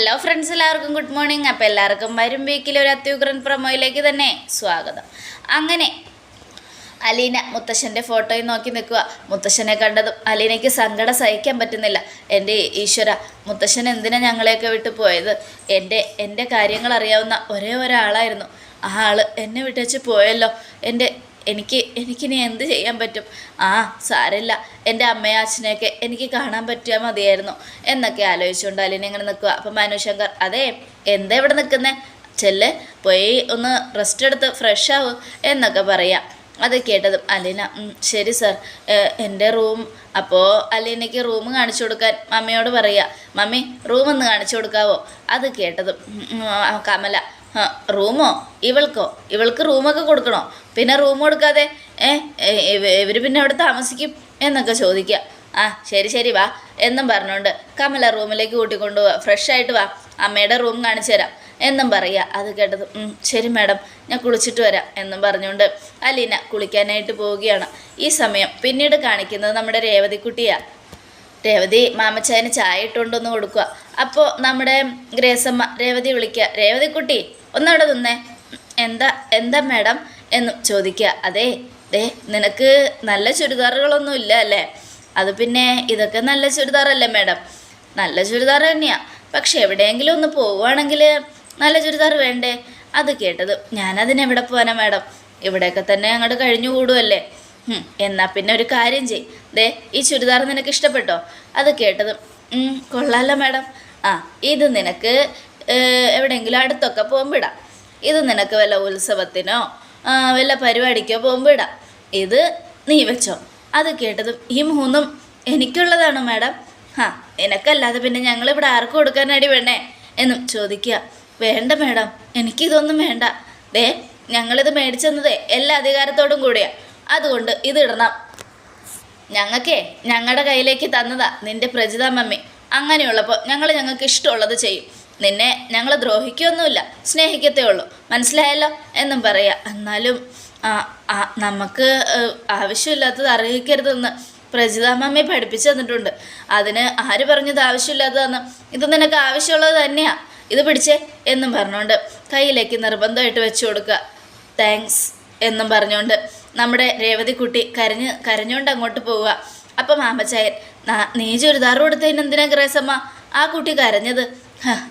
Hello friends എല്ലാവർക്കും good morning അപ്പോൾ എല്ലാവർക്കും വരും വീക്കിലെ ഒരു അത്യുഗ്രൻ പ്രൊമോയിലേക്ക് തന്നെ സ്വാഗതം. അങ്ങനെ അലീന മുത്തശ്ശന്റെ ഫോട്ടോയിൽ നോക്കി നിൽക്കുക. മുത്തശ്ശനെ കണ്ടതും അലീനയ്ക്ക് സങ്കടം സഹിക്കാൻ പറ്റുന്നില്ല. എന്റെ ഈശ്വര മുത്തശ്ശൻ എന്തിനാ ഞങ്ങളെയൊക്കെ വിട്ടു പോയത്? എന്റെ എന്റെ കാര്യങ്ങൾ അറിയാവുന്ന ഒരേ ഒരാളായിരുന്നു. ആ ആൾ എന്നെ വിട്ടേച്ച് പോയല്ലോ. എന്റെ എനിക്ക് എനിക്കിനി എന്ത് ചെയ്യാൻ പറ്റും? ആ സാരമില്ല എന്റെ അമ്മയും അച്ഛനെയൊക്കെ എനിക്ക് കാണാൻ പറ്റിയാൽ മതിയായിരുന്നു. എന്നൊക്കെ ആലോചിച്ചുകൊണ്ട് അലീന ഇങ്ങനെ നിൽക്കുക. അപ്പം മനുശങ്കർ അതെ എന്താ ഇവിടെ നിൽക്കുന്നേ? ചെല്ല് പോയി ഒന്ന് റെസ്റ്റ് എടുത്ത് ഫ്രഷ് ആവും എന്നൊക്കെ പറയാം. അത് കേട്ടതും അലീന ശരി സർ എന്റെ റൂം അപ്പോൾ അലീനയ്ക്ക് റൂം കാണിച്ചു കൊടുക്കാൻ മമ്മിയോട് പറയുക മമ്മി റൂം ഒന്ന് കാണിച്ചു കൊടുക്കാവോ? അത് കേട്ടതും "ഉം, ഉം, ആ, കമല "ആ, റൂമോ? ഇവൾക്കോ? ഇവൾക്ക് റൂമൊക്കെ കൊടുക്കണോ? പിന്നെ റൂം കൊടുക്കാതെ ഇവർ പിന്നെ അവിടെ താമസിക്കും എന്നൊക്കെ ചോദിക്കുക ആ ശരി ശരി വാ എന്നും പറഞ്ഞുകൊണ്ട് കമല റൂമിലേക്ക് കൂട്ടിക്കൊണ്ടു പോവാ ഫ്രഷ് ആയിട്ട് വാ അമ്മയുടെ റൂം കാണിച്ചു തരാം എന്നും പറയുക. അത് കേട്ടത് "ഉം, ശരി മാഡം ഞാൻ കുളിച്ചിട്ട് വരാം എന്നും പറഞ്ഞുകൊണ്ട് അലീന കുളിക്കാനായിട്ട് പോവുകയാണ്. ഈ സമയം പിന്നീട് കാണിക്കുന്നത് നമ്മുടെ രേവതിക്കുട്ടിയാണ് രേവതി മാമച്ചായന് ചായ ഇട്ടുകൊണ്ടൊന്ന് കൊടുക്കുക. അപ്പോൾ നമ്മുടെ ഗ്രേസമ്മ രേവതി വിളിക്കുക രേവതിക്കുട്ടി ഒന്നവിടെ നിന്നേ. എന്താ എന്താ മാഡം എന്നും ചോദിക്കുക. അതെ ദേ നിനക്ക് നല്ല ചുരിദാറുകളൊന്നും ഇല്ല അല്ലേ? അത് പിന്നെ ഇതൊക്കെ നല്ല ചുരിദാറല്ലേ മാഡം? നല്ല ചുരിദാർ തന്നെയാണ് പക്ഷെ എവിടെയെങ്കിലും ഒന്ന് പോവുകയാണെങ്കിൽ നല്ല ചുരിദാർ വേണ്ടേ? അത് കേട്ടത് ഞാനതിനെവിടെ പോകാനാ മാഡം? ഇവിടെയൊക്കെ തന്നെ അങ്ങോട്ട് കഴിഞ്ഞു കൂടുമല്ലേ എന്നാൽ എന്നാ പിന്നെ ഒരു കാര്യം ചെയ്. ദേ ഈ ചുരിദാർ നിനക്ക് ഇഷ്ടപ്പെട്ടോ? അത് കേട്ടത് കൊള്ളാമല്ലോ മാഡം. ആ ഇത് നിനക്ക് എവിടെയെങ്കിലും അടുത്തൊക്കെ പോകുമ്പോൾ ഇടാം. ഇത് നിനക്ക് വല്ല ഉത്സവത്തിനോ ആ, വല്ല പരിപാടിക്കോ പോകുമ്പോൾ ഇടാം. ഇത് നീ വെച്ചോ. അത് കേട്ടതും ഈ മൂന്നും എനിക്കുള്ളതാണോ മാഡം. ഹാ നിനക്കല്ലാതെ പിന്നെ ഞങ്ങളിവിടെ ആർക്ക് കൊടുക്കാനടി വേണേ എന്നും ചോദിക്കുക. വേണ്ട മാഡം എനിക്കിതൊന്നും വേണ്ട. ദേ ഞങ്ങളിത് മേടിച്ചെന്നതേ എല്ലാ അധികാരത്തോടും കൂടിയാ. അതുകൊണ്ട് ഇതിടണം ഞങ്ങൾക്കേ ഞങ്ങളുടെ കയ്യിലേക്ക് തന്നതാ നിന്റെ പ്രജിത മമ്മി. അങ്ങനെയുള്ളപ്പോൾ ഞങ്ങൾ ഞങ്ങൾക്ക് ഇഷ്ടമുള്ളത് ചെയ്യും. നിന്നെ ഞങ്ങൾ ദ്രോഹിക്കൊന്നുമില്ല. സ്നേഹിക്കത്തേ ഉള്ളൂ. മനസ്സിലായല്ലോ? എന്നും പറയാ. എന്നാലും നമുക്ക് ആവശ്യമില്ലാത്തത് അറിയിക്കരുതെന്ന് പ്രജിത മമ്മി പഠിപ്പിച്ചു തന്നിട്ടുണ്ട്. അതിന് ആര് പറഞ്ഞത് ആവശ്യമില്ലാത്തതെന്ന്? ഇത് നിനക്ക് ആവശ്യമുള്ളത് തന്നെയാ. ഇത് പിടിച്ചേ എന്നും പറഞ്ഞുകൊണ്ട് കയ്യിലേക്ക് നിർബന്ധമായിട്ട് വെച്ചു കൊടുക്കുക. താങ്ക്സ് എന്നും പറഞ്ഞുകൊണ്ട് നമ്മുടെ രേവതിക്കുട്ടി കരഞ്ഞ് കരഞ്ഞുകൊണ്ട് അങ്ങോട്ട് പോവുക. അപ്പം മാമച്ചായൻ "നാ- ചുരിദാർ കൊടുത്തതിന് എന്തിനാ ഗ്രേസമ്മ? ആ കുട്ടി കരഞ്ഞത്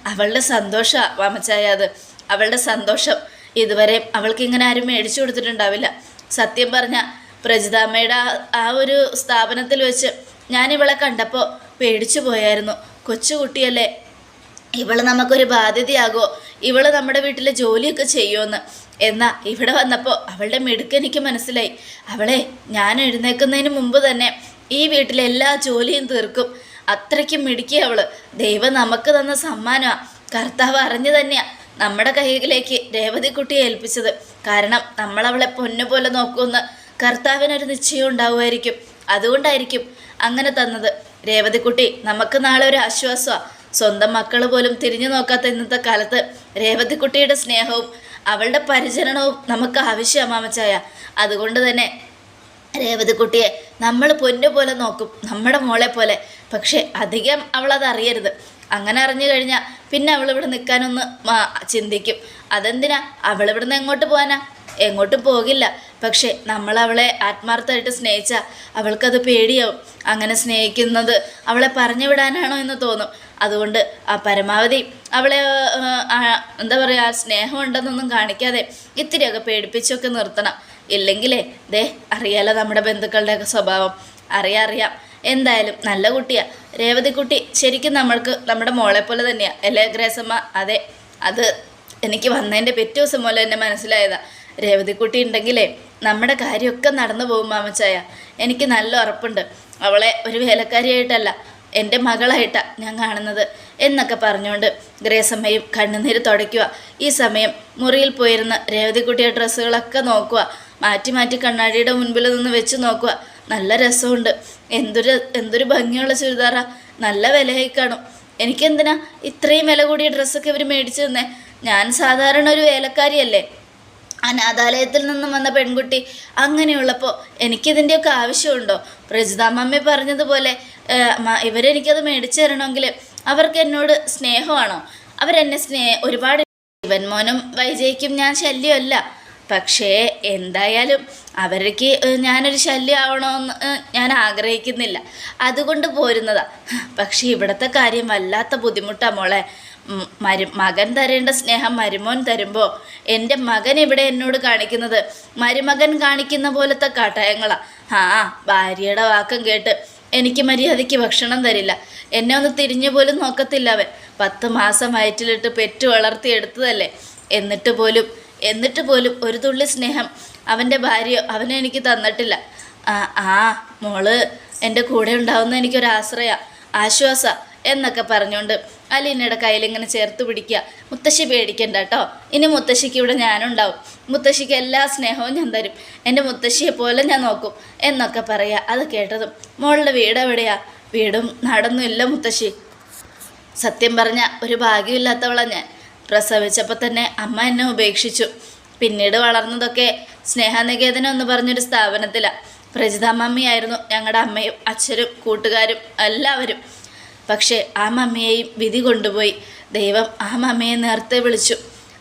അവളുടെ സന്തോഷമാണ് വാമച്ചായ അത്. അവളുടെ സന്തോഷം. ഇതുവരെ അവൾക്ക് ഇങ്ങനെ ആരും മേടിച്ചു കൊടുത്തിട്ടുണ്ടാവില്ല. സത്യം പറഞ്ഞ പ്രജിതാമ്മയുടെ ആ ഒരു സ്ഥാപനത്തിൽ വെച്ച് ഞാൻ ഇവളെ കണ്ടപ്പോൾ പേടിച്ചു പോയായിരുന്നു. കൊച്ചുകുട്ടിയല്ലേ ഇവൾ നമുക്കൊരു ബാധ്യതയാകുമോ ഇവൾ നമ്മുടെ വീട്ടിലെ ജോലിയൊക്കെ ചെയ്യുമെന്ന് എന്നാ ഇവിടെ വന്നപ്പോൾ അവളുടെ മിടുക്ക് എനിക്ക് മനസ്സിലായി. അവളെ ഞാൻ എഴുന്നേൽക്കുന്നതിന് മുമ്പ് തന്നെ ഈ വീട്ടിലെ എല്ലാ ജോലിയും തീർക്കും. അത്രയ്ക്കും മിടുക്കി അവൾ. ദൈവം നമുക്ക് തന്ന സമ്മാനമാണ് കർത്താവ് അറിഞ്ഞു തന്നെയാ നമ്മുടെ കൈകളിലേക്ക് രേവതിക്കുട്ടിയെ ഏൽപ്പിച്ചത്. കാരണം നമ്മളവളെ പൊന്നുപോലെ നോക്കുമെന്ന് കർത്താവിനൊരു നിശ്ചയം ഉണ്ടാവുമായിരിക്കും. അതുകൊണ്ടായിരിക്കും അങ്ങനെ തന്നത്. രേവതിക്കുട്ടി നമുക്ക് നാളെ ഒരു ആശ്വാസമാണ് സ്വന്തം മക്കൾ പോലും തിരിഞ്ഞു നോക്കാത്ത ഇന്നത്തെ കാലത്ത് രേവതിക്കുട്ടിയുടെ സ്നേഹവും അവളുടെ പരിചരണവും നമുക്ക് ആവശ്യമാണ് മാമച്ചായ. അതുകൊണ്ട് തന്നെ രേവതിക്കുട്ടിയെ നമ്മൾ പൊന്നു പോലെ നോക്കും. നമ്മുടെ മോളെ പോലെ പക്ഷേ അധികം അവളത് അറിയരുത്. അങ്ങനെ അറിഞ്ഞു കഴിഞ്ഞാൽ പിന്നെ അവൾ ഇവിടെ നിൽക്കാനൊന്ന് ചിന്തിക്കും. അതെന്തിനാ? അവളിവിടുന്ന് എങ്ങോട്ട് പോകാനാ എങ്ങോട്ടും പോകില്ല. പക്ഷേ നമ്മൾ അവളെ ആത്മാർത്ഥമായിട്ട് സ്നേഹിച്ചാൽ അവൾക്കത് പേടിയാവും. അങ്ങനെ സ്നേഹിക്കുന്നത് അവളെ പറഞ്ഞു വിടാനാണോ എന്ന് തോന്നും. അതുകൊണ്ട് ആ പരമാവധി അവളെ എന്താ പറയുക സ്നേഹം ഉണ്ടെന്നൊന്നും കാണിക്കാതെ ഇത്തിരിയൊക്കെ പേടിപ്പിച്ചൊക്കെ നിർത്തണം. ഇല്ലെങ്കിലേ ദേ അറിയാലോ നമ്മുടെ ബന്ധുക്കളുടെയൊക്കെ സ്വഭാവം. അറിയാം അറിയാം. എന്തായാലും നല്ല കുട്ടിയാ. രേവതിക്കുട്ടി ശരിക്കും നമ്മൾക്ക് നമ്മുടെ മോളെ പോലെ തന്നെയാ. അല്ലേ ഗ്രേസമ്മ? അതെ. അത് എനിക്ക് വന്നതിന്റെ പിറ്റേ ദിവസം പോലെ എന്നെ മനസ്സിലായതാ. രേവതിക്കുട്ടി ഉണ്ടെങ്കിലേ നമ്മുടെ കാര്യമൊക്കെ നടന്നു പോകും മാമച്ചായ. എനിക്ക് നല്ല ഉറപ്പുണ്ട്. അവളെ ഒരു വേലക്കാരിയായിട്ടല്ല എന്റെ മകളായിട്ടാണ് ഞാൻ കാണുന്നത് എന്നൊക്കെ പറഞ്ഞുകൊണ്ട് ഗ്രേസമ്മയും കണ്ണുനീര് തുടയ്ക്കുക. ഈ സമയം മുറിയിൽ പോയിരുന്ന രേവതിക്കുട്ടിയുടെ ഡ്രസ്സുകളൊക്കെ നോക്കുക. മാറ്റി മാറ്റി കണ്ണാടിയുടെ മുൻപിൽ നിന്ന് വെച്ച് നോക്കുക. നല്ല രസമുണ്ട്. എന്തൊരു എന്തൊരു ഭംഗിയുള്ള ചുരിദാറാ. നല്ല വിലയായി കാണും. എനിക്കെന്തിനാ ഇത്രയും വില കൂടിയ ഡ്രസ്സൊക്കെ ഇവർ മേടിച്ചു തന്നേ? ഞാൻ സാധാരണ ഒരു വേലക്കാരിയല്ലേ. അനാഥാലയത്തിൽ നിന്നും വന്ന പെൺകുട്ടി അങ്ങനെയുള്ളപ്പോൾ എനിക്കിതിന്റെയൊക്കെ ആവശ്യമുണ്ടോ? പ്രജിതാമ്മമ്മ പറഞ്ഞതുപോലെ ഇവരെനിക്കത് മേടിച്ചു തരണമെങ്കിൽ അവർക്ക് എന്നോട് സ്നേഹമാണോ? അവരെന്നെ സ്നേഹ ഒരുപാട് ശിവൻമോനും മോനും വൈജയ്ക്കും ഞാൻ ശല്യമല്ല. പക്ഷേ എന്തായാലും അവർക്ക് ഞാനൊരു ശല്യം ആവണമെന്ന് ഞാൻ ആഗ്രഹിക്കുന്നില്ല. അതുകൊണ്ട് പോരുന്നതാ. പക്ഷേ ഇവിടുത്തെ കാര്യം വല്ലാത്ത ബുദ്ധിമുട്ടാണ് മോളെ. മരു മകൻ തരേണ്ട സ്നേഹം മരുമോൻ തരുമ്പോൾ എന്റെ മകൻ ഇവിടെ എന്നോട് കാണിക്കുന്നത് മരുമകൻ കാണിക്കുന്ന പോലത്തെ കാട്ടായങ്ങളാ ആ ഭാര്യയുടെ വാക്കം കേട്ട് എനിക്ക് മര്യാദയ്ക്ക് ഭക്ഷണം തരില്ല. എന്നെ ഒന്ന് തിരിഞ്ഞു പോലും നോക്കത്തില്ല അവൻ. പത്ത് മാസം വയറ്റിലിട്ട് പെറ്റു വളർത്തിയെടുത്തതല്ലേ. എന്നിട്ട് പോലും എന്നിട്ട് പോലും ഒരു തുള്ളി സ്നേഹം അവന്റെ ഭാര്യ അവനെ എനിക്ക് തന്നിട്ടില്ല. ആ മോൾ എന്റെ കൂടെ ഉണ്ടാവുന്ന എനിക്കൊരാശ്രയ ആശ്വാസ എന്നൊക്കെ പറഞ്ഞുകൊണ്ട് അലീനയുടെ കയ്യിലിങ്ങനെ ചേർത്ത് പിടിക്കുക. മുത്തശ്ശി പേടിക്കണ്ട കേട്ടോ ഇനി മുത്തശ്ശിക്ക് ഇവിടെ ഞാനുണ്ടാവും. മുത്തശ്ശിക്ക് എല്ലാ സ്നേഹവും ഞാൻ തരും. എന്റെ മുത്തശ്ശിയെ പോലെ ഞാൻ നോക്കും എന്നൊക്കെ പറയുക അത് കേട്ടതും മോളുടെ വീട് എവിടെയാ? വീടും നടന്നും ഇല്ല മുത്തശ്ശി. സത്യം പറഞ്ഞ ഒരു ഭാഗ്യമില്ലാത്തവളാണ് ഞാൻ. പ്രസവിച്ചപ്പോൾ തന്നെ അമ്മ എന്നെ ഉപേക്ഷിച്ചു. പിന്നീട് വളർന്നതൊക്കെ സ്നേഹനികേതനം എന്ന് പറഞ്ഞൊരു സ്ഥാപനത്തിലാണ് പ്രജിത മമ്മിയായിരുന്നു ഞങ്ങളുടെ അമ്മയും അച്ഛനും കൂട്ടുകാരും എല്ലാവരും. പക്ഷേ ആ മമ്മിയെയും വിധി കൊണ്ടുപോയി. ദൈവം ആ മമ്മിയെ നേരത്തെ വിളിച്ചു.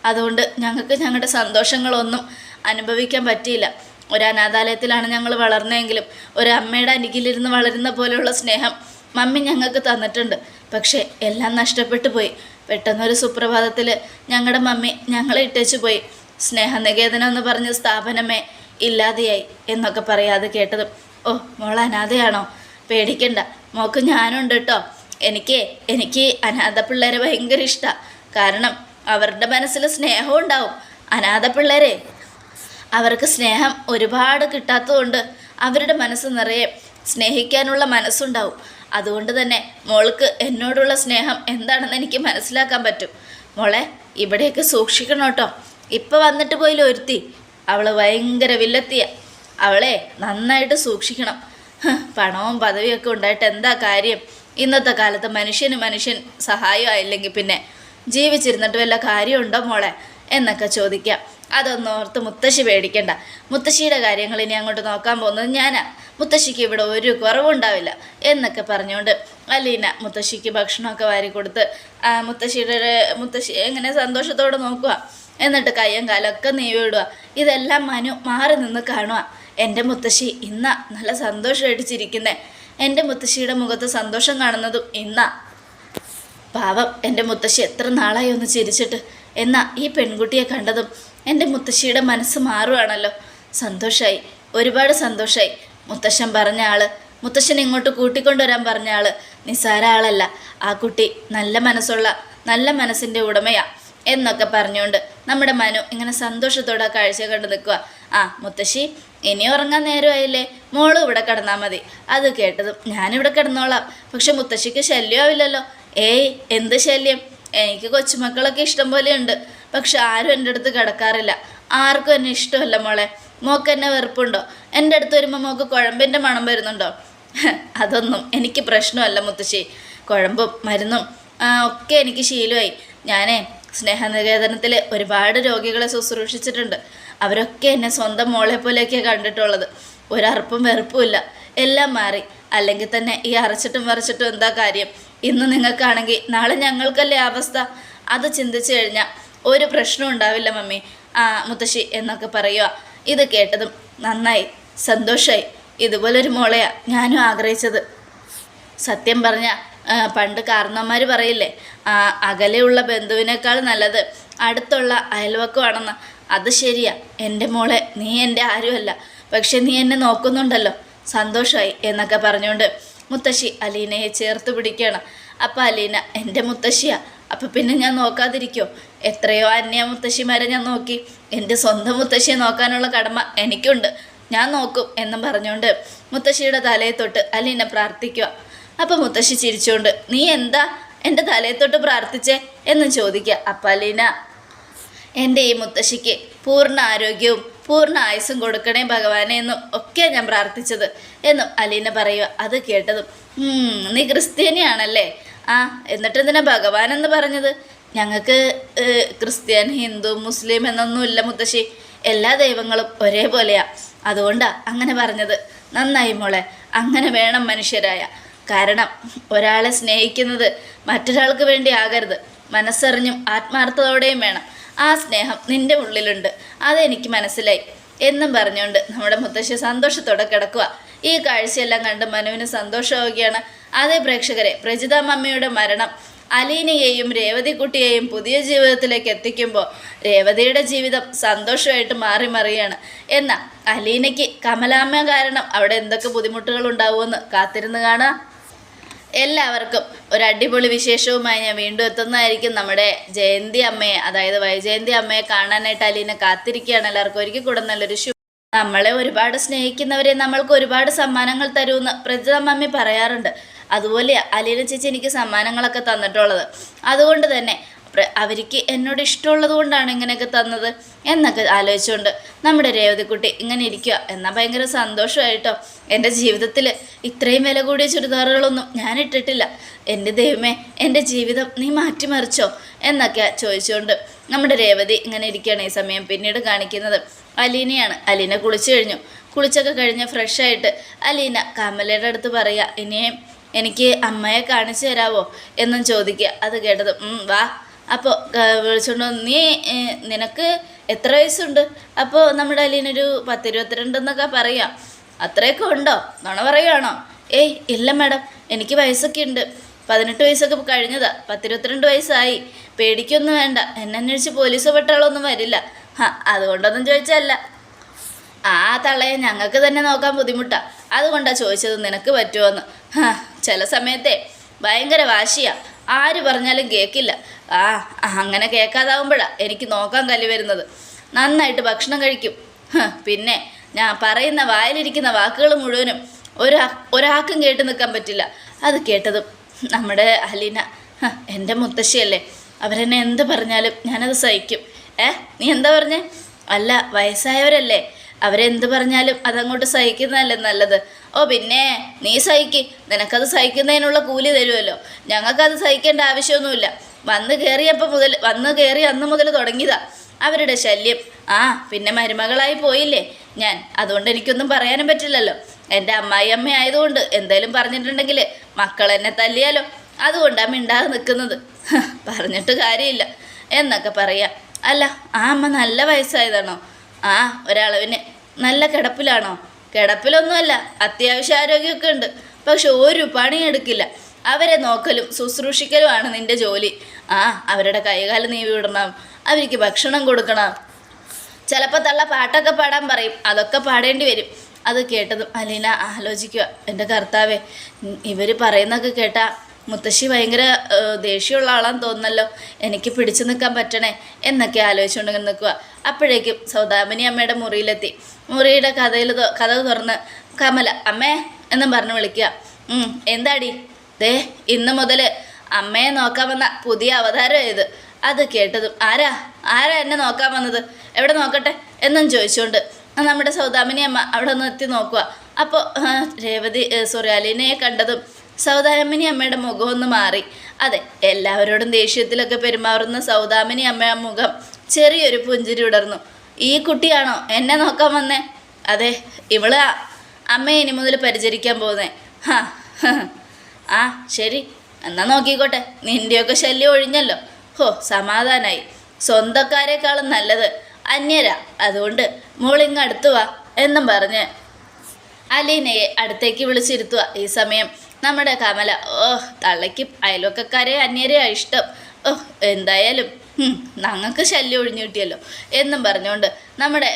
അതുകൊണ്ട് ഞങ്ങൾക്ക് ഞങ്ങളുടെ സന്തോഷങ്ങളൊന്നും അനുഭവിക്കാൻ പറ്റിയില്ല. ഒരു അനാഥാലയത്തിലാണ് ഞങ്ങൾ വളർന്നതെങ്കിലും ഒരു അമ്മയുടെ അരികിലിരുന്ന് വളരുന്ന പോലെയുള്ള സ്നേഹം മമ്മി ഞങ്ങൾക്ക് തന്നിട്ടുണ്ട്. പക്ഷേ എല്ലാം നഷ്ടപ്പെട്ടു പോയി. പെട്ടെന്നൊരു സുപ്രഭാതത്തിൽ ഞങ്ങളുടെ മമ്മി ഞങ്ങളെ ഇട്ടേച്ചു പോയി. സ്നേഹനികേതനം എന്ന് പറഞ്ഞ സ്ഥാപനമേ ഇല്ലാതെയായി എന്നൊക്കെ പറയാതെ കേട്ടതും. ഓ മോൾ അനാഥയാണോ? പേടിക്കണ്ട. മോക്ക് ഞാനുണ്ട് കേട്ടോ എനിക്ക് എനിക്ക് അനാഥ പിള്ളേരെ ഭയങ്കര ഇഷ്ടമാണ് കാരണം അവരുടെ മനസ്സിൽ സ്നേഹവും ഉണ്ടാവും. അനാഥ പിള്ളേരെ അവർക്ക് സ്നേഹം ഒരുപാട് കിട്ടാത്തതുകൊണ്ട് അവരുടെ മനസ്സ് നിറയെ സ്നേഹിക്കാനുള്ള മനസ്സുണ്ടാവും. അതുകൊണ്ട് തന്നെ മോൾക്ക് എന്നോടുള്ള സ്നേഹം എന്താണെന്ന് എനിക്ക് മനസ്സിലാക്കാൻ പറ്റും. മോളെ ഇവിടെയൊക്കെ സൂക്ഷിക്കണം കേട്ടോ. ഇപ്പം വന്നിട്ട് പോയില്ല ഒരുത്തി അവൾ ഭയങ്കര വില്ലത്തിയ. അവളെ നന്നായിട്ട് സൂക്ഷിക്കണം. പണവും പദവിയൊക്കെ ഉണ്ടായിട്ട് എന്താ കാര്യം? ഇന്നത്തെ കാലത്ത് മനുഷ്യന് മനുഷ്യൻ സഹായമായില്ലെങ്കിൽ പിന്നെ ജീവിച്ചിരുന്നിട്ട് വല്ല കാര്യമുണ്ടോ മോളെ? എന്നൊക്കെ ചോദിക്കാം. അതൊന്നും ഓർത്ത് മുത്തശ്ശി പേടിക്കണ്ട. മുത്തശ്ശിയുടെ കാര്യങ്ങൾ ഇനി അങ്ങോട്ട് നോക്കാൻ പോകുന്നത് ഞാനാ മുത്തശ്ശിക്ക് ഇവിടെ ഒരു കുറവുണ്ടാവില്ല എന്നൊക്കെ പറഞ്ഞുകൊണ്ട് അലീന മുത്തശ്ശിക്ക് ഭക്ഷണമൊക്കെ വാരി കൊടുത്ത് മുത്തശ്ശിയുടെ മുത്തശ്ശി എങ്ങനെ സന്തോഷത്തോടെ നോക്കുക. എന്നിട്ട് കയ്യും കാലൊക്കെ വിടുക. ഇതെല്ലാം മനു മാറി നിന്ന് കാണുക. എന്റെ മുത്തശ്ശി ഇന്ന നല്ല സന്തോഷമായിട്ട് ചിരിക്കുന്നത് എന്റെ മുത്തശ്ശിയുടെ മുഖത്ത് സന്തോഷം കാണുന്നതും ഇന്നാ. പാവം എന്റെ മുത്തശ്ശി എത്ര നാളായി ഒന്ന് ചിരിച്ചിട്ട്. എന്നാൽ ഈ പെൺകുട്ടിയെ കണ്ടതും എന്റെ മുത്തശ്ശിയുടെ മനസ്സ് മാറുവാണല്ലോ. സന്തോഷമായി ഒരുപാട് സന്തോഷമായി മുത്തശ്ശൻ പറഞ്ഞ ആൾ മുത്തശ്ശൻ ഇങ്ങോട്ട് കൂട്ടിക്കൊണ്ടുവരാൻ പറഞ്ഞ ആൾ നിസ്സാര ആളല്ല. ആ കുട്ടി നല്ല മനസ്സുള്ള നല്ല മനസ്സിന്റെ ഉടമയാ എന്നൊക്കെ പറഞ്ഞുകൊണ്ട് നമ്മുടെ മനു ഇങ്ങനെ സന്തോഷത്തോടെ ആ കാഴ്ച കണ്ടു നിൽക്കുക ആ മുത്തശ്ശി ഇനി ഉറങ്ങാൻ നേരമായില്ലേ? മോളും ഇവിടെ കിടന്നാൽ മതി. അത് കേട്ടതും ഞാനിവിടെ കിടന്നോളാം. പക്ഷെ മുത്തശ്ശിക്ക് ശല്യമാവില്ലല്ലോ. ഏയ് എന്ത് ശല്യം? എനിക്ക് കൊച്ചുമക്കളൊക്കെ ഇഷ്ടം പോലെ ഉണ്ട് പക്ഷെ ആരും എന്റെ അടുത്ത് കിടക്കാറില്ല. ആർക്കും എന്നെ ഇഷ്ടമല്ല മോളെ. മോക്ക് എന്നെ വെറുപ്പുണ്ടോ? എന്റെ അടുത്ത് വരുമ്പോൾ മോക്ക് കുഴമ്പിന്റെ മണം വരുന്നുണ്ടോ? അതൊന്നും എനിക്ക് പ്രശ്നമല്ല മുത്തശ്ശി. കുഴമ്പും മരുന്നും ഒക്കെ എനിക്ക് ശീലമായി. ഞാനേ സ്നേഹനികേതനത്തിൽ ഒരുപാട് രോഗികളെ ശുശ്രൂഷിച്ചിട്ടുണ്ട്. അവരൊക്കെ എന്നെ സ്വന്തം മോളെ പോലെയൊക്കെയാണ് കണ്ടിട്ടുള്ളത്. ഒരറുപ്പും വെറുപ്പുമില്ല എല്ലാം മാറി. അല്ലെങ്കിൽ തന്നെ ഈ അരച്ചിട്ടും വരച്ചിട്ടും എന്താ കാര്യം? ഇന്ന് നിങ്ങൾക്കാണെങ്കിൽ നാളെ ഞങ്ങൾക്കല്ലേ അവസ്ഥ? അത് ചിന്തിച്ചു കഴിഞ്ഞാൽ ഒരു പ്രശ്നവും ഉണ്ടാവില്ല മമ്മി. ആ മുത്തശ്ശി എന്നൊക്കെ പറയുക. ഇത് കേട്ടതും നന്നായി സന്തോഷമായി ഇതുപോലൊരു മോളെയാ ഞാനും ആഗ്രഹിച്ചത്. സത്യം പറഞ്ഞ പണ്ട് കാരണവന്മാർ പറയില്ലേ അകലെയുള്ള ബന്ധുവിനേക്കാൾ നല്ലത് അടുത്തുള്ള അയൽവക്കമാണെന്ന്. അത് ശരിയാ. എന്റെ മോളെ നീ എന്റെ ആരുമല്ല. പക്ഷെ നീ എന്നെ നോക്കുന്നുണ്ടല്ലോ. സന്തോഷമായി എന്നൊക്കെ പറഞ്ഞുകൊണ്ട് മുത്തശ്ശി അലീനയെ ചേർത്ത് പിടിക്കുകയാണ്. അപ്പം അലീന എന്റെ മുത്തശ്ശിയാ അപ്പം പിന്നെ ഞാൻ നോക്കാതിരിക്കോ? എത്രയോ അന്യ മുത്തശ്ശിമാരെ ഞാൻ നോക്കി. എന്റെ സ്വന്തം മുത്തശ്ശിയെ നോക്കാനുള്ള കടമ എനിക്കുണ്ട്. ഞാൻ നോക്കും എന്നും പറഞ്ഞുകൊണ്ട് മുത്തശ്ശിയുടെ തലയെ തൊട്ട് അലീന പ്രാർത്ഥിക്കുക. അപ്പം മുത്തശ്ശി ചിരിച്ചുകൊണ്ട് നീ എന്താ എന്റെ തലയെ തൊട്ട് പ്രാർത്ഥിച്ചേ? എന്ന് ചോദിക്കുക. അപ്പം അലീന എന്റെ ഈ മുത്തശ്ശിക്ക് പൂർണ ആരോഗ്യവും പൂർണ ആയുസ്സും കൊടുക്കണേ ഭഗവാനെ എന്നും ഒക്കെ ഞാൻ പ്രാർത്ഥിച്ചത് എന്നും അലീന പറയുക അത് കേട്ടതും "ഉം, നീ ക്രിസ്ത്യാനിയാണല്ലേ? ആ എന്നിട്ട് എന്തിനാ ഭഗവാൻ എന്ന് പറഞ്ഞത്? ഞങ്ങൾക്ക് ക്രിസ്ത്യൻ ഹിന്ദു മുസ്ലിം എന്നൊന്നുമില്ല മുത്തശ്ശി. എല്ലാ ദൈവങ്ങളും ഒരേപോലെയാ. അതുകൊണ്ടാ അങ്ങനെ പറഞ്ഞത്. നന്നായി മോളെ അങ്ങനെ വേണം മനുഷ്യരായ. കാരണം ഒരാളെ സ്നേഹിക്കുന്നത് മറ്റൊരാൾക്ക് വേണ്ടി ആകരുത്. മനസ്സറിഞ്ഞും ആത്മാർത്ഥതയോടെയും വേണം. ആ സ്നേഹം നിന്റെ ഉള്ളിലുണ്ട്. അതെനിക്ക് മനസ്സിലായി. എന്നും പറഞ്ഞുകൊണ്ട് നമ്മുടെ മുത്തശ്ശി സന്തോഷത്തോടെ കിടക്കുക ഈ കാഴ്ചയെല്ലാം കണ്ട് മനുവിന് സന്തോഷമാവുകയാണ്. അതേ പ്രേക്ഷകരെ പ്രജിത മമ്മിയുടെ മരണം അലീനയെയും രേവതിക്കുട്ടിയെയും പുതിയ ജീവിതത്തിലേക്ക് എത്തിക്കുമ്പോൾ രേവതിയുടെ ജീവിതം സന്തോഷമായിട്ട് മാറി മറിയാണ്. എന്നാൽ അലീനയ്ക്ക് കമലാമ്മ കാരണം അവിടെ എന്തൊക്കെ ബുദ്ധിമുട്ടുകൾ ഉണ്ടാവുമെന്ന് കാത്തിരുന്ന് കാണുക എല്ലാവർക്കും ഒരു അടിപൊളി വിശേഷവുമായി ഞാൻ വീണ്ടും എത്തുന്നതായിരിക്കും നമ്മുടെ ജയന്തി അമ്മയെ. അതായത് വൈജയന്തി അമ്മയെ കാണാനായിട്ട് അലീന കാത്തിരിക്കുകയാണ് എല്ലാവർക്കും. ഒരിക്കൽ കൂടെ നല്ലൊരു ശു നമ്മളെ ഒരുപാട് സ്നേഹിക്കുന്നവരെ നമ്മൾക്ക് ഒരുപാട് സമ്മാനങ്ങൾ തരുമെന്ന് പ്രജിത മമ്മി പറയാറുണ്ട്. അതുപോലെ അലീന ചേച്ചി എനിക്ക് സമ്മാനങ്ങളൊക്കെ തന്നിട്ടുള്ളത്. അതുകൊണ്ട് തന്നെ അവർക്ക് എന്നോട് ഇഷ്ടമുള്ളത് കൊണ്ടാണ് ഇങ്ങനെയൊക്കെ തന്നത്. എന്നൊക്കെ ആലോചിച്ചുകൊണ്ട് നമ്മുടെ രേവതിക്കുട്ടി ഇങ്ങനെ ഇരിക്കുക. എന്നാൽ ഭയങ്കര സന്തോഷമായിട്ടോ. എന്റെ ജീവിതത്തിൽ ഇത്രയും വില കൂടിയ ചുരിദാറുകളൊന്നും ഞാൻ ഇട്ടിട്ടില്ല. എന്റെ ദൈവമേ എന്റെ ജീവിതം നീ മാറ്റിമറിച്ചോ എന്നൊക്കെ ചോദിച്ചുകൊണ്ട് നമ്മുടെ രേവതി ഇങ്ങനെ ഇരിക്കുകയാണ് ഈ സമയം പിന്നീട് കാണിക്കുന്നത്. അലീനയാണ്. അലീന കുളിച്ചു കഴിഞ്ഞു. കുളിച്ചൊക്കെ കഴിഞ്ഞ് ഫ്രഷായിട്ട് അലീന കമലയുടെ അടുത്ത് പറയുക ഇനിയും എനിക്ക് അമ്മയെ കാണിച്ചു തരാവോ? എന്നും ചോദിക്കുക. അത് കേട്ടത് വാ. അപ്പോൾ വിളിച്ചുകൊണ്ട് നീ നിനക്ക് എത്ര വയസ്സുണ്ട്? അപ്പോൾ നമ്മുടെ അലീനൊരു പത്തിരുപത്തിരണ്ടെന്നൊക്കെ പറയാം. അത്രയൊക്കെ ഉണ്ടോ? നുണ പറയുകയാണോ ഏയ് ഇല്ല മാഡം. എനിക്ക് വയസ്സൊക്കെ ഉണ്ട്. പതിനെട്ട് വയസ്സൊക്കെ കഴിഞ്ഞതാ. പത്തിരുപത്തിരണ്ട് വയസ്സായി. പേടിക്കൊന്നും വേണ്ട. എന്നെ അന്വേഷിച്ച് പോലീസോ പെട്ടാളൊന്നും വരില്ല. ഹാ അതുകൊണ്ടൊന്നും ചോദിച്ചല്ല ആ തള്ളയെ ഞങ്ങൾക്ക് തന്നെ നോക്കാൻ ബുദ്ധിമുട്ടാ. അതുകൊണ്ടാണ് ചോദിച്ചത് നിനക്ക് പറ്റുമോ എന്ന് ചില സമയത്തെ ഭയങ്കര വാശിയാ. ആര് പറഞ്ഞാലും കേൾക്കില്ല ആ അങ്ങനെ കേൾക്കാതാവുമ്പോഴാ എനിക്ക് നോക്കാൻ കല്ല് വരുന്നത്. നന്നായിട്ട് ഭക്ഷണം കഴിക്കും. പിന്നെ ഞാൻ പറയുന്ന വായിലിരിക്കുന്ന വാക്കുകൾ മുഴുവനും ഒരാ ഒരാൾക്കും കേട്ട് നിൽക്കാൻ പറ്റില്ല. അത് കേട്ടതും നമ്മുടെ അലീന എന്റെ മുത്തശ്ശിയല്ലേ. അവരെന്നെ എന്ത് പറഞ്ഞാലും ഞാനത് സഹിക്കും. ഏ നീ എന്താ പറഞ്ഞേ? അല്ല വയസ്സായവരല്ലേ. അവരെന്ത് പറഞ്ഞാലും അതങ്ങോട്ട് സഹിക്കുന്നതല്ലേ നല്ലത്. ഓ പിന്നെ നീ സഹിക്ക്. നിനക്കത് സഹിക്കുന്നതിനുള്ള കൂലി തരുമല്ലോ ഞങ്ങൾക്കത് സഹിക്കേണ്ട ആവശ്യമൊന്നുമില്ല. വന്ന് കയറിയപ്പോൾ മുതൽ വന്ന് കയറി അന്ന് മുതൽ തുടങ്ങിയതാ അവരുടെ ശല്യം. ആ പിന്നെ മരുമകളായി പോയില്ലേ? ഞാൻ അതുകൊണ്ട് എനിക്കൊന്നും പറയാനും പറ്റില്ലല്ലോ. എന്റെ അമ്മായി അമ്മ ആയതുകൊണ്ട് എന്തേലും പറഞ്ഞിട്ടുണ്ടെങ്കിൽ മക്കൾ എന്നെ തല്ലിയാലോ? അതുകൊണ്ടാണ് മിണ്ടാതെ നിൽക്കുന്നത് പറഞ്ഞിട്ട് കാര്യമില്ല. എന്നൊക്കെ പറയാം. അല്ല ആ അമ്മ നല്ല വയസ്സായതാണോ? ആ ഒരളവിന് നല്ല കിടപ്പിലാണോ? കിടപ്പിലൊന്നുമല്ല അത്യാവശ്യ ആരോഗ്യമൊക്കെ ഉണ്ട്. പക്ഷെ ഒരു പണിയെടുക്കില്ല. അവരെ നോക്കലും ശുശ്രൂഷിക്കലുമാണ് നിന്റെ ജോലി. ആ അവരുടെ കൈകാലം നീ വിടണം. അവർക്ക് ഭക്ഷണം കൊടുക്കണം. ചിലപ്പോൾ തള്ള പാട്ടൊക്കെ പാടാൻ പറയും. അതൊക്കെ പാടേണ്ടി വരും. അത് കേട്ടതും അലീന ആലോചിക്കുക. എന്റെ കർത്താവേ ഇവർ പറയുന്നൊക്കെ കേട്ടാൽ മുത്തശ്ശി ഭയങ്കര ദേഷ്യമുള്ള ആളാന്ന് തോന്നുന്നല്ലോ. എനിക്ക് പിടിച്ചു നിൽക്കാൻ പറ്റണേ എന്നൊക്കെ ആലോചിച്ചുകൊണ്ട് നിൽക്കുക. അപ്പോഴേക്കും സൗദാമിനി അമ്മയുടെ മുറിയിലെത്തി. മുറിയുടെ കഥയിൽ കഥ തുറന്ന് കമല അമ്മേ എന്നും പറഞ്ഞ് വിളിക്കുക. എന്താടി? ദേ ഇന്ന് മുതൽ അമ്മയെ നോക്കാൻ വന്ന പുതിയ അവതാരം ഇത് അത് കേട്ടതും ആരാ? ആരാ എന്നെ നോക്കാൻ വന്നത്? എവിടെ നോക്കട്ടെ? എന്നും ചോദിച്ചുകൊണ്ട് നമ്മുടെ സൗദാമിനി അമ്മ അവിടെ ഒന്ന് എത്തി നോക്കുക അപ്പോൾ രേവതി സോറി അലീനയെ കണ്ടതും സൗദാമിനി അമ്മയുടെ മുഖം ഒന്ന് മാറി. അതെ എല്ലാവരോടും ദേഷ്യത്തിലൊക്കെ പെരുമാറുന്ന സൗദാമിനി അമ്മയുടെ മുഖം ചെറിയൊരു പുഞ്ചിരി ഉടർന്നു ഈ കുട്ടിയാണോ എന്നെ നോക്കാൻ വന്നേ? അതെ ഇവൾ. അമ്മയെ ഇനി മുതൽ പരിചരിക്കാൻ പോകുന്നേ ഹ. ആ ശരി. എന്നാ നോക്കിക്കോട്ടെ. നിന്റെയൊക്കെ ശല്യം ഒഴിഞ്ഞല്ലോ. ഹോ സമാധാനായി. സ്വന്തക്കാരെക്കാളും നല്ലത് അന്യരാ. അതുകൊണ്ട് മോളിങ് അടുത്തു വാ എന്നും പറഞ്ഞ് അലീനയെ അടുത്തേക്ക് വിളിച്ചിരുത്തുക. ഈ സമയം നമ്മുടെ കമല ഓഹ് തള്ളയ്ക്ക് അയൽവക്കക്കാരെ അന്യരെയാ ഇഷ്ടം. ഓഹ് എന്തായാലും ഞങ്ങൾക്ക് ശല്യം ഒഴിഞ്ഞു കിട്ടിയല്ലോ എന്നും പറഞ്ഞുകൊണ്ട് നമ്മുടെ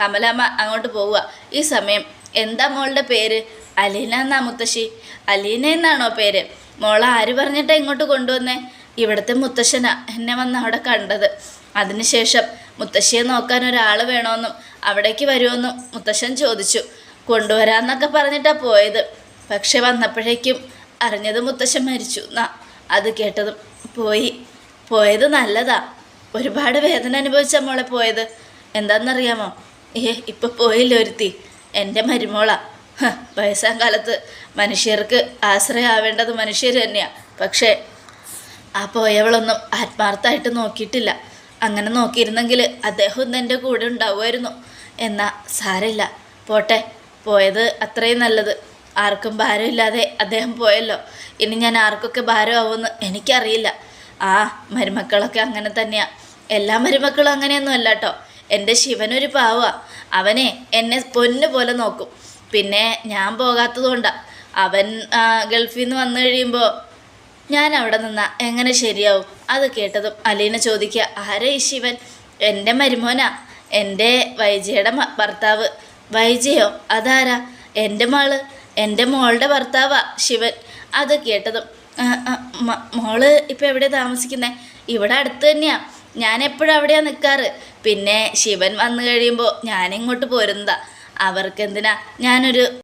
കമലാമ്മ അങ്ങോട്ട് പോവുക. ഈ സമയം എന്താ മോളുടെ പേര്? അലീന എന്നാ മുത്തശ്ശി? അലീന എന്നാണോ പേര്? മോളെ ആര് പറഞ്ഞിട്ടാ ഇങ്ങോട്ട് കൊണ്ടുവന്നേ? ഇവിടുത്തെ മുത്തശ്ശനാ എന്നെ വന്ന് അവിടെ കണ്ടത്. അതിനുശേഷം മുത്തശ്ശിയെ നോക്കാൻ ഒരാൾ വേണമെന്നും അവിടേക്ക് വരുമെന്നും മുത്തശ്ശൻ ചോദിച്ചു. കൊണ്ടുവരാന്നൊക്കെ പറഞ്ഞിട്ടാ പോയത്. പക്ഷെ വന്നപ്പോഴേക്കും അറിഞ്ഞത് മുത്തശ്ശൻ മരിച്ചു എന്നാ. അത് കേട്ടതും പോയി. പോയത് നല്ലതാ. ഒരുപാട് വേദന അനുഭവിച്ച മോളെ പോയത്. എന്താണെന്നറിയാമോ ഏ ഇപ്പം പോയില്ല ഒരുത്തി? എന്റെ മരുമോളാ. ഹ, വയസ്സാം കാലത്ത് മനുഷ്യർക്ക് ആശ്രയമാവേണ്ടത് മനുഷ്യർ തന്നെയാണ് പക്ഷേ ആ പോയവളൊന്നും ആത്മാർത്ഥമായിട്ട് നോക്കിയിട്ടില്ല. അങ്ങനെ നോക്കിയിരുന്നെങ്കിൽ അദ്ദേഹം എന്റെ കൂടെ ഉണ്ടാവുമായിരുന്നു. എന്നാൽ സാരമില്ല. പോട്ടെ പോയത് അത്രയും നല്ലത്. ആർക്കും ഭാരമില്ലാതെ അദ്ദേഹം പോയല്ലോ. ഇനി ഞാൻ ആർക്കൊക്കെ ഭാരമാവുമെന്ന് എനിക്കറിയില്ല. ആ മരുമക്കളൊക്കെ അങ്ങനെ തന്നെയാ. എല്ലാ മരുമക്കളും അങ്ങനെയൊന്നും അല്ല കേട്ടോ എന്റെ ശിവനൊരു പാവ. അവനെ എന്നെ പൊന്നു പോലെ നോക്കും. പിന്നെ ഞാൻ പോകാത്തത് കൊണ്ടാണ് അവൻ ഗൾഫിൽ നിന്ന് വന്നു കഴിയുമ്പോൾ ഞാൻ അവിടെ നിന്നാ എങ്ങനെ ശരിയാവും? അത് കേട്ടതും അലീന ചോദിക്കുക ആരെ ശിവൻ? എന്റെ മരുമോനാ? എന്റെ വൈജയുടെ ഭർത്താവ്. വൈജയോ? അതാരാ? എന്റെ മോൾ? എന്റെ മോളുടെ ഭർത്താവാ ശിവൻ? അത് കേട്ടതും "ആ, ആ, മ- മോൾ ഇപ്പം എവിടെ താമസിക്കുന്നത് ഇവിടെ അടുത്ത് തന്നെയാണ് ഞാൻ എപ്പോഴും അവിടെയാണ് നിൽക്കാറ് പിന്നെ ശിവൻ വന്നു കഴിയുമ്പോൾ ഞാനിങ്ങോട്ട് പോരുന്നതാ. അവർക്കെന്തിനാ? ഞാനൊരു